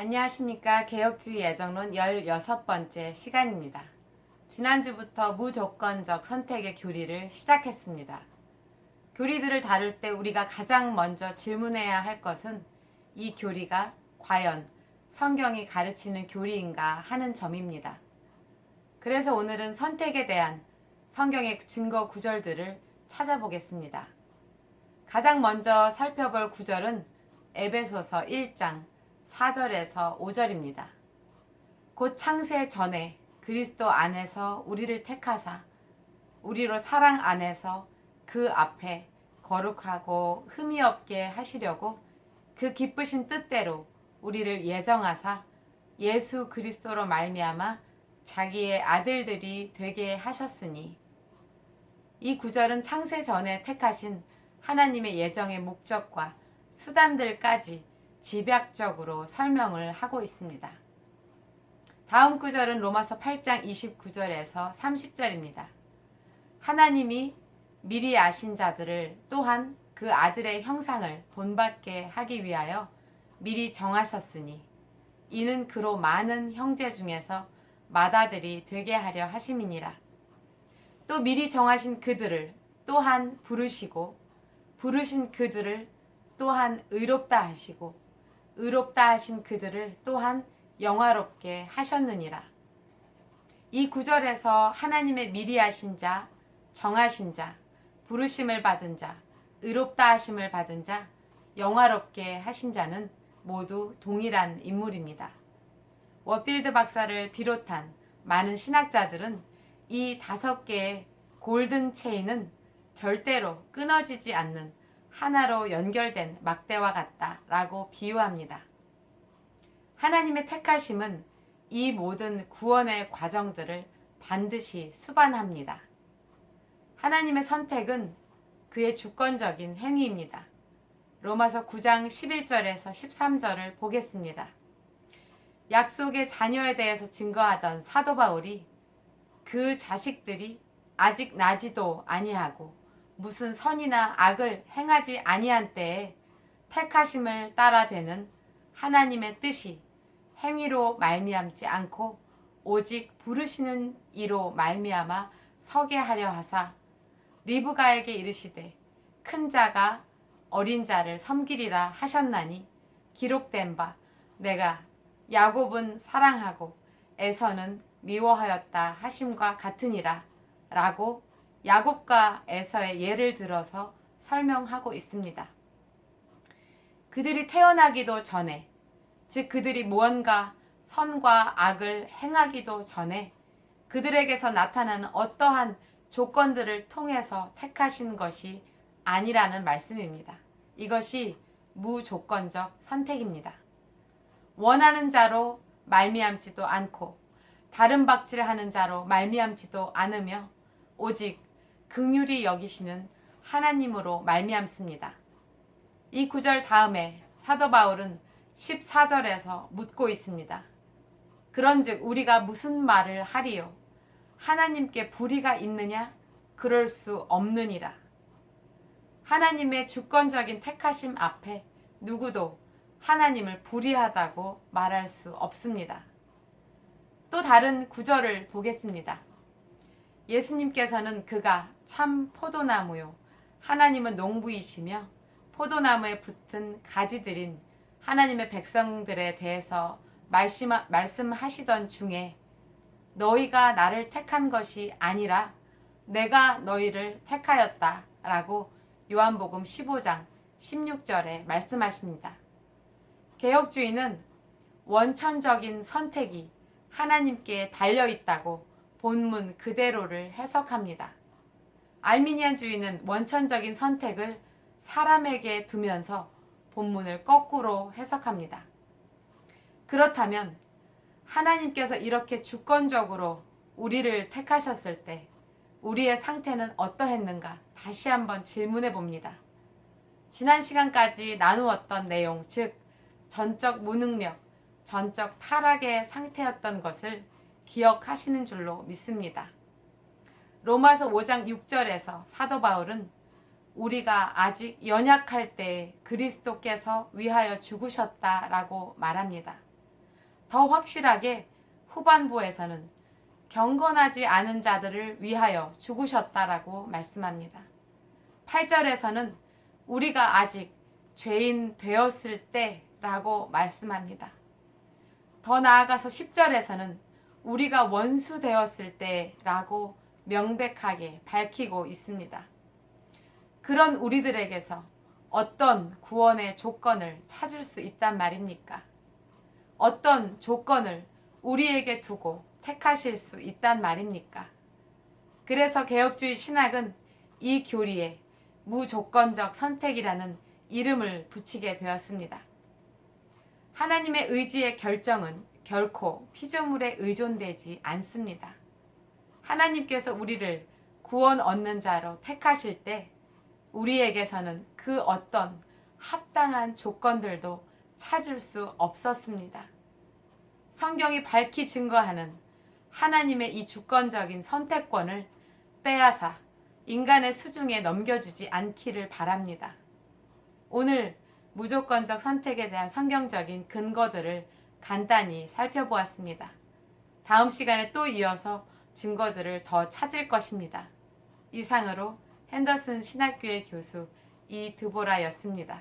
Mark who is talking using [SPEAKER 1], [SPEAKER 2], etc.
[SPEAKER 1] 안녕하십니까. 개혁주의 예정론 16번째 시간입니다. 지난주부터 무조건적 선택의 교리를 시작했습니다. 교리들을 다룰 때 우리가 가장 먼저 질문해야 할 것은 이 교리가 과연 성경이 가르치는 교리인가 하는 점입니다. 그래서 오늘은 선택에 대한 성경의 증거 구절들을 찾아보겠습니다. 가장 먼저 살펴볼 구절은 에베소서 1장 4절에서 5절입니다. 곧 창세 전에 그리스도 안에서 우리를 택하사 우리로 사랑 안에서 그 앞에 거룩하고 흠이 없게 하시려고 그 기쁘신 뜻대로 우리를 예정하사 예수 그리스도로 말미암아 자기의 아들들이 되게 하셨으니 이 구절은 창세 전에 택하신 하나님의 예정의 목적과 수단들까지 집약적으로 설명을 하고 있습니다. 다음 구절은 로마서 8장 29절에서 30절입니다. 하나님이 미리 아신 자들을 또한 그 아들의 형상을 본받게 하기 위하여 미리 정하셨으니 이는 그로 많은 형제 중에서 맏아들이 되게 하려 하심이니라. 또 미리 정하신 그들을 또한 부르시고 부르신 그들을 또한 의롭다 하시고 의롭다 하신 그들을 또한 영화롭게 하셨느니라. 이 구절에서 하나님의 미리 하신 자, 정하신 자, 부르심을 받은 자, 의롭다 하심을 받은 자, 영화롭게 하신 자는 모두 동일한 인물입니다. 워필드 박사를 비롯한 많은 신학자들은 이 다섯 개의 골든 체인은 절대로 끊어지지 않는 하나로 연결된 막대와 같다 라고 비유합니다. 하나님의 택하심은 이 모든 구원의 과정들을 반드시 수반합니다. 하나님의 선택은 그의 주권적인 행위입니다. 로마서 9장 11절에서 13절을 보겠습니다. 약속의 자녀에 대해서 증거하던 사도 바울이 그 자식들이 아직 나지도 아니하고 무슨 선이나 악을 행하지 아니한 때에 택하심을 따라 되는 하나님의 뜻이 행위로 말미암지 않고 오직 부르시는 이로 말미암아 서게 하려 하사 리브가에게 이르시되 큰 자가 어린 자를 섬기리라 하셨나니 기록된 바 내가 야곱은 사랑하고 에서는 미워하였다 하심과 같으니라 라고 야곱과 에서의 예를 들어서 설명하고 있습니다. 그들이 태어나기도 전에, 즉 그들이 무언가 선과 악을 행하기도 전에 그들에게서 나타나는 어떠한 조건들을 통해서 택하신 것이 아니라는 말씀입니다. 이것이 무조건적 선택입니다. 원하는 자로 말미암지도 않고 다른 박질하는 자로 말미암지도 않으며 오직 긍휼히 여기시는 하나님으로 말미암습니다. 이 구절 다음에 사도 바울은 14절에서 묻고 있습니다. 그런즉 우리가 무슨 말을 하리요? 하나님께 불의가 있느냐? 그럴 수 없느니라. 하나님의 주권적인 택하심 앞에 누구도 하나님을 불의하다고 말할 수 없습니다. 또 다른 구절을 보겠습니다. 예수님께서는 그가 참 포도나무요. 하나님은 농부이시며 포도나무에 붙은 가지들인 하나님의 백성들에 대해서 말씀, 말씀하시던 중에 너희가 나를 택한 것이 아니라 내가 너희를 택하였다 라고 요한복음 15장 16절에 말씀하십니다. 개혁주의는 원천적인 선택이 하나님께 달려 있다고 본문 그대로를 해석합니다. 알미니안주의는 원천적인 선택을 사람에게 두면서 본문을 거꾸로 해석합니다. 그렇다면 하나님께서 이렇게 주권적으로 우리를 택하셨을 때 우리의 상태는 어떠했는가 다시 한번 질문해 봅니다. 지난 시간까지 나누었던 내용, 즉, 전적 무능력, 전적 타락의 상태였던 것을 기억하시는 줄로 믿습니다. 로마서 5장 6절에서 사도 바울은 우리가 아직 연약할 때 그리스도께서 위하여 죽으셨다라고 말합니다. 더 확실하게 후반부에서는 경건하지 않은 자들을 위하여 죽으셨다라고 말씀합니다. 8절에서는 우리가 아직 죄인 되었을 때라고 말씀합니다. 더 나아가서 10절에서는 우리가 원수 되었을 때라고 명백하게 밝히고 있습니다. 그런 우리들에게서 어떤 구원의 조건을 찾을 수 있단 말입니까? 어떤 조건을 우리에게 두고 택하실 수 있단 말입니까? 그래서 개혁주의 신학은 이 교리에 무조건적 선택이라는 이름을 붙이게 되었습니다. 하나님의 의지의 결정은 결코 피조물에 의존되지 않습니다. 하나님께서 우리를 구원 얻는 자로 택하실 때 우리에게서는 그 어떤 합당한 조건들도 찾을 수 없었습니다. 성경이 밝히 증거하는 하나님의 이 주권적인 선택권을 빼앗아 인간의 수중에 넘겨주지 않기를 바랍니다. 오늘 무조건적 선택에 대한 성경적인 근거들을 간단히 살펴보았습니다. 다음 시간에 또 이어서 증거들을 더 찾을 것입니다. 이상으로 핸더슨 신학교의 교수 이드보라였습니다.